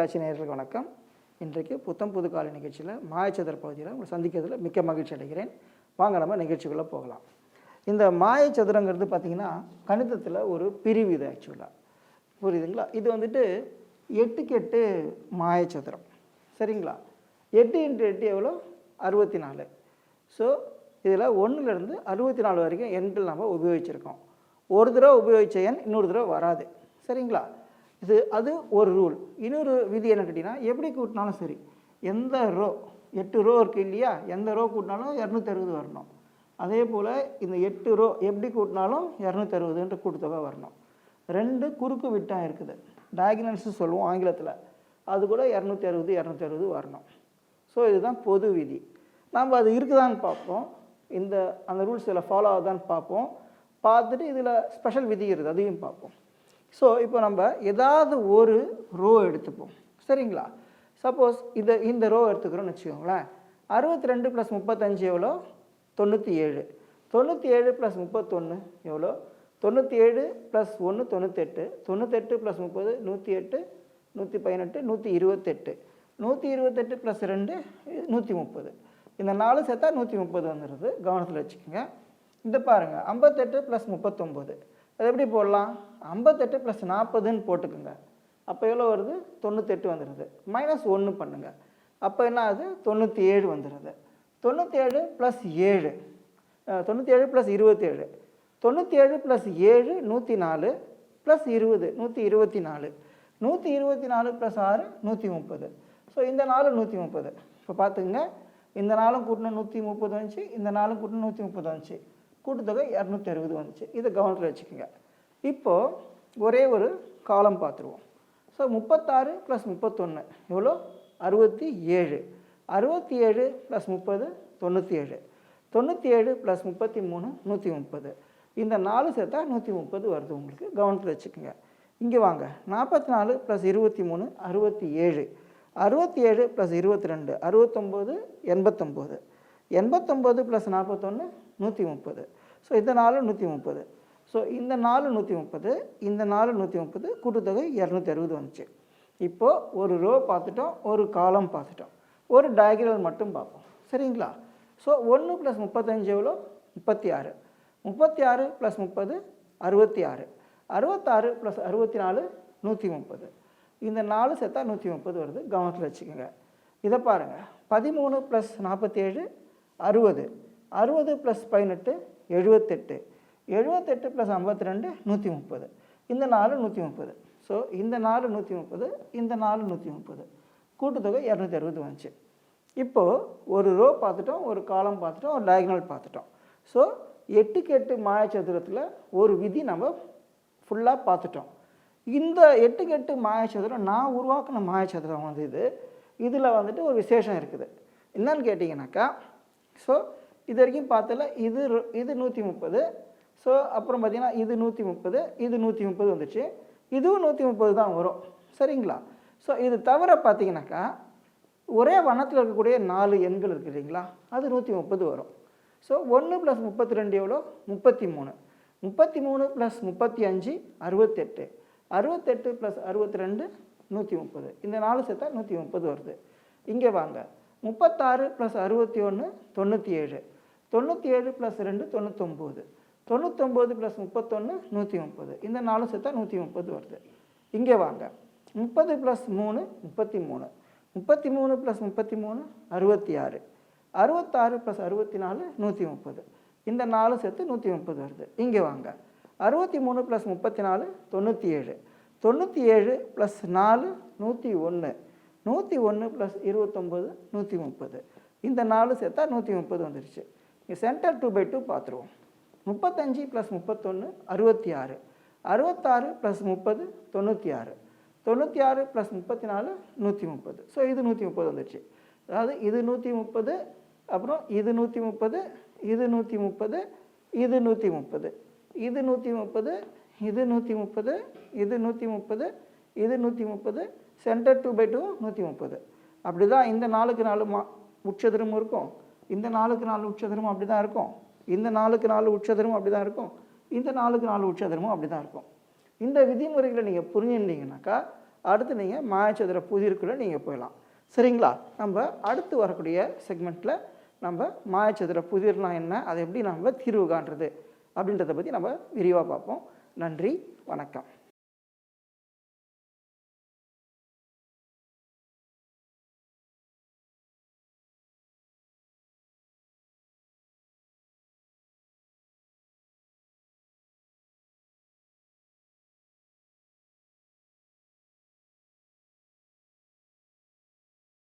தொலைக்காட்சி நேயர்களுக்கு வணக்கம். இன்றைக்கு புத்தம் புது காலை நிகழ்ச்சியில் மாயச்சதுர பகுதியில் உங்களை சந்திக்கிறதுல மிக்க மகிழ்ச்சி அடைகிறேன். வாங்க நம்ம நிகழ்ச்சிக்குள்ளே போகலாம். இந்த மாயச்சதுரங்கிறது பார்த்திங்கன்னா கணிதத்தில் ஒரு பிரிவு இது ஆக்சுவலாக புரியுதுங்களா? இது வந்துட்டு எட்டுக்கு எட்டு மாயச்சதுரம். சரிங்களா? எட்டு இன்ட்டு எட்டு எவ்வளோ? அறுபத்தி நாலு ஸோ இதில் ஒன்றுலேருந்து அறுபத்தி நாலு வரைக்கும் எண்கள் நம்ம உபயோகிச்சிருக்கோம். ஒரு தடவை உபயோகித்த எண் இன்னொரு தடவை வராது. சரிங்களா? இது அது ஒரு ரூல் இன்னொரு விதி என்ன கேட்டிங்கன்னா எப்படி கூட்டினாலும் சரி எந்த ரோ எட்டு ரோ இருக்குது இல்லையா எந்த ரோ கூட்டினாலும் இரநூத்தி அறுபது வரணும். அதே போல் இந்த எட்டு ரோ எப்படி கூட்டினாலும் இரநூத்தி அறுபதுன்ற கூட்டுத்தொகை வரணும். ரெண்டு குறுக்கு விட்டம் இருக்குது. டயக்னல்ஸு சொல்லுவோம் ஆங்கிலத்தில். அது கூட இரநூத்தி அறுபது இரநூத்தி அறுபது வரணும். ஸோ இதுதான் பொது விதி. நாம் அது இருக்குதான்னு பார்ப்போம். இந்த அந்த ரூல்ஸ் இதில் ஃபாலோ ஆகுதான்னு பார்ப்போம். பார்த்துட்டு இதில் ஸ்பெஷல் விதி இருக்குது அதையும் பார்ப்போம். ஸோ இப்போ நம்ம ஏதாவது ஒரு ரோ எடுத்துப்போம். சரிங்களா? சப்போஸ் இந்த இந்த ரோ எடுத்துக்கிறோம்னு வச்சுக்கோங்களேன். அறுபத்தி ரெண்டு ப்ளஸ் முப்பத்தஞ்சு எவ்வளோ? தொண்ணூற்றி ஏழு தொண்ணூற்றி ஏழு ப்ளஸ் முப்பத்தொன்று எவ்வளோ? தொண்ணூற்றி ஏழு ப்ளஸ் ஒன்று தொண்ணூத்தெட்டு. தொண்ணூத்தெட்டு ப்ளஸ் முப்பது நூற்றி எட்டு நூற்றி பதினெட்டு நூற்றி இருபத்தெட்டு நூற்றி இருபத்தெட்டு ப்ளஸ் ரெண்டு நூற்றி முப்பது இந்த நாலு சேர்த்தா நூற்றி முப்பது வந்துடுது கவனத்தில் வச்சுக்கோங்க. இந்த பாருங்கள் ஐம்பத்தெட்டு ப்ளஸ் முப்பத்தொம்போது. அது எப்படி போடலாம்? ஐம்பத்தெட்டு ப்ளஸ் நாற்பதுன்னு போட்டுக்குங்க. அப்போ எவ்வளோ வருது? தொண்ணூத்தெட்டு வந்துடுது மைனஸ் ஒன்று பண்ணுங்கள் அப்போ என்ன ஆகுது? தொண்ணூற்றி ஏழு வந்துடுது தொண்ணூற்றி ஏழு. ப்ளஸ் ஏழு தொண்ணூற்றி ஏழு ப்ளஸ் இருபத்தேழு. தொண்ணூற்றி ஏழு ப்ளஸ் ஏழு நூற்றி நாலு ப்ளஸ் இருபது நூற்றி இருபத்தி நாலு நூற்றி இருபத்தி நாலு ப்ளஸ் ஆறு நூற்றி முப்பது ஸோ இந்த நாலு நூற்றி முப்பது இப்போ பார்த்துக்குங்க இந்த நாளும் கூட்டின நூற்றி முப்பது வந்துச்சு இந்த நாளும் கூட்டின நூற்றி முப்பது வந்துச்சு. கூட்டுத்தொகை இரநூத்தி அறுபது வந்துச்சு. இதை கவனத்தில் வச்சுக்கோங்க. இப்போது ஒரே ஒரு காலம் பார்த்துருவோம். ஸோ முப்பத்தாறு ப்ளஸ் முப்பத்தொன்று எவ்வளோ? அறுபத்தி ஏழு. அறுபத்தி ஏழு ப்ளஸ் முப்பது தொண்ணூற்றி ஏழு தொண்ணூற்றி ஏழு ப்ளஸ் முப்பத்தி மூணு நூற்றி முப்பது இந்த நாலு சேர்த்தா நூற்றி முப்பது வருது உங்களுக்கு. கவனத்தில் வச்சுக்கோங்க. இங்கே வாங்க. நாற்பத்தி நாலு ப்ளஸ் இருபத்தி மூணு அறுபத்தி ஏழு. அறுபத்தி ஏழு ப்ளஸ் இருபத்தி ரெண்டு அறுபத்தொம்போது எண்பத்தொம்போது. எண்பத்தொம்போது ப்ளஸ் நாற்பத்தொன்று நூற்றி முப்பது ஸோ இந்த நாலு நூற்றி முப்பது ஸோ இந்த நாலு நூற்றி முப்பது இந்த நாலு நூற்றி முப்பது கூட்டுத்தொகை இரநூத்தி அறுபது வந்துச்சு. இப்போது ஒரு ரோ பார்த்துட்டோம் ஒரு காலம் பார்த்துட்டோம். ஒரு டயக்ரல் மட்டும் பார்ப்போம். சரிங்களா? ஸோ ஒன்று ப்ளஸ் முப்பத்தஞ்சு எவ்வளோ? முப்பத்தி ஆறு முப்பத்தி ஆறு ப்ளஸ் முப்பது அறுபத்தி ஆறு அறுபத்தாறு ப்ளஸ் அறுபத்தி நாலு நூற்றி முப்பது இந்த நாலு சேர்த்தா நூற்றி முப்பது வருது. கவனத்தில் வச்சுக்கோங்க. இதை பாருங்கள் பதிமூணு ப்ளஸ் நாற்பத்தி ஏழு அறுபது. அறுபது ப்ளஸ் பதினெட்டு எழுபத்தெட்டு எழுபத்தெட்டு ப்ளஸ் ஐம்பத்தி ரெண்டு நூற்றி முப்பது இந்த நாலு நூற்றி முப்பது ஸோ இந்த நாலு நூற்றி முப்பது இந்த நாலு நூற்றி முப்பது கூட்டுத்தொகை இரநூத்தி அறுபது வந்துச்சு. இப்போது ஒரு ரோ பார்த்துட்டோம் ஒரு காலம் பார்த்துட்டோம் ஒரு டயக்னல் பார்த்துட்டோம். ஸோ எட்டுக்கு எட்டு மாயச்சதுரத்தில் ஒரு விதி நம்ம ஃபுல்லாக பார்த்துட்டோம். இந்த எட்டுக்கு எட்டு மாயச்சதுரம் நான் உருவாக்கின மாயச்சதுரம் வந்து இது. இதில் வந்துட்டு ஒரு விசேஷம் இருக்குது. என்னன்னு கேட்டிங்கனாக்கா ஸோ இது வரைக்கும் பார்த்தல இது இது நூற்றி முப்பது ஸோ அப்புறம் பார்த்தீங்கன்னா இது நூற்றி முப்பது இது நூற்றி முப்பது வந்துச்சு. இதுவும் நூற்றி முப்பது தான் வரும். சரிங்களா? ஸோ இது தவிர பார்த்தீங்கன்னாக்கா ஒரே வண்ணத்தில் இருக்கக்கூடிய நாலு எண்கள் இருக்கு இல்லைங்களா? அது நூற்றி முப்பது வரும். ஸோ ஒன்று ப்ளஸ் முப்பத்தி ரெண்டு எவ்வளோ? முப்பத்தி மூணு முப்பத்தி மூணு ப்ளஸ் முப்பத்தி அஞ்சு அறுபத்தெட்டு. அறுபத்தெட்டு ப்ளஸ் அறுபத்தி ரெண்டு நூற்றி முப்பது இந்த நாலு சேர்த்தா நூற்றி முப்பது வருது. இங்கே வாங்க. முப்பத்தாறு ப்ளஸ் அறுபத்தி ஒன்று தொண்ணூற்றி ஏழு தொண்ணூற்றி ஏழு ப்ளஸ் ரெண்டு தொண்ணூத்தொம்பது. தொண்ணூத்தொம்பது ப்ளஸ் முப்பத்தொன்று நூற்றி முப்பது இந்த நாலு சேர்த்தா நூற்றி முப்பது வருது. இங்கே வாங்க. முப்பது ப்ளஸ் மூணு முப்பத்தி மூணு முப்பத்தி மூணு ப்ளஸ் முப்பத்தி மூணு அறுபத்தி ஆறு அறுபத்தாறு ப்ளஸ் அறுபத்தி நாலு நூற்றி முப்பது இந்த நாலு சேர்த்து நூற்றி முப்பது வருது. இங்கே வாங்க. அறுபத்தி மூணு ப்ளஸ் முப்பத்தி நாலு தொண்ணூற்றி ஏழு தொண்ணூற்றி ஏழு ப்ளஸ் நாலு நூற்றி ஒன்று நூற்றி ஒன்று ப்ளஸ் இருபத்தொம்போது நூற்றி முப்பது. இந்த நாலு சேர்த்தா நூற்றி முப்பது வந்துருச்சு. இங்கே சென்டர் டூ பை டூ பார்த்துருவோம் முப்பத்தஞ்சு ப்ளஸ் முப்பத்தொன்று அறுபத்தி ஆறு. அறுபத்தாறு ப்ளஸ் முப்பது தொண்ணூற்றி ஆறு. தொண்ணூற்றி ஆறு ப்ளஸ் முப்பத்தி நாலு நூற்றி முப்பது. ஸோ இது நூற்றி முப்பது வந்துருச்சு. அதாவது இது நூற்றி முப்பது அப்புறம் இது நூற்றி முப்பது இது நூற்றி முப்பது இது நூற்றி முப்பது. இது நூற்றி முப்பது இது நூற்றி முப்பது இது நூற்றி முப்பது இது நூற்றி முப்பது சென்டர் டூ பை டூ நூற்றி முப்பது. அப்படி தான் இந்த நாளுக்கு நாலு மா உச்சதுரமும் இருக்கும். இந்த நாளுக்கு நாலு உச்சதுரமும் அப்படி தான் இருக்கும். இந்த நாளுக்கு நாலு உச்சதுரமும் அப்படி தான் இருக்கும். இந்த நாளுக்கு நாலு உச்சதுரமும் அப்படி தான் இருக்கும். இந்த விதிமுறைகளை நீங்கள் புரிஞ்சுட்டீங்கனாக்கா அடுத்து நீங்கள் மாயச்சதுர புதிருக்குள்ளே நீங்கள் போயிடலாம். சரிங்களா? நம்ம அடுத்து வரக்கூடிய செக்மெண்ட்டில் நம்ம மாயச்சதுர புதிர்னா என்ன அதை எப்படி நம்ம தீர்வு காண்றது அப்படின்றத பற்றி நம்ம விரிவாக பார்ப்போம். நன்றி வணக்கம்.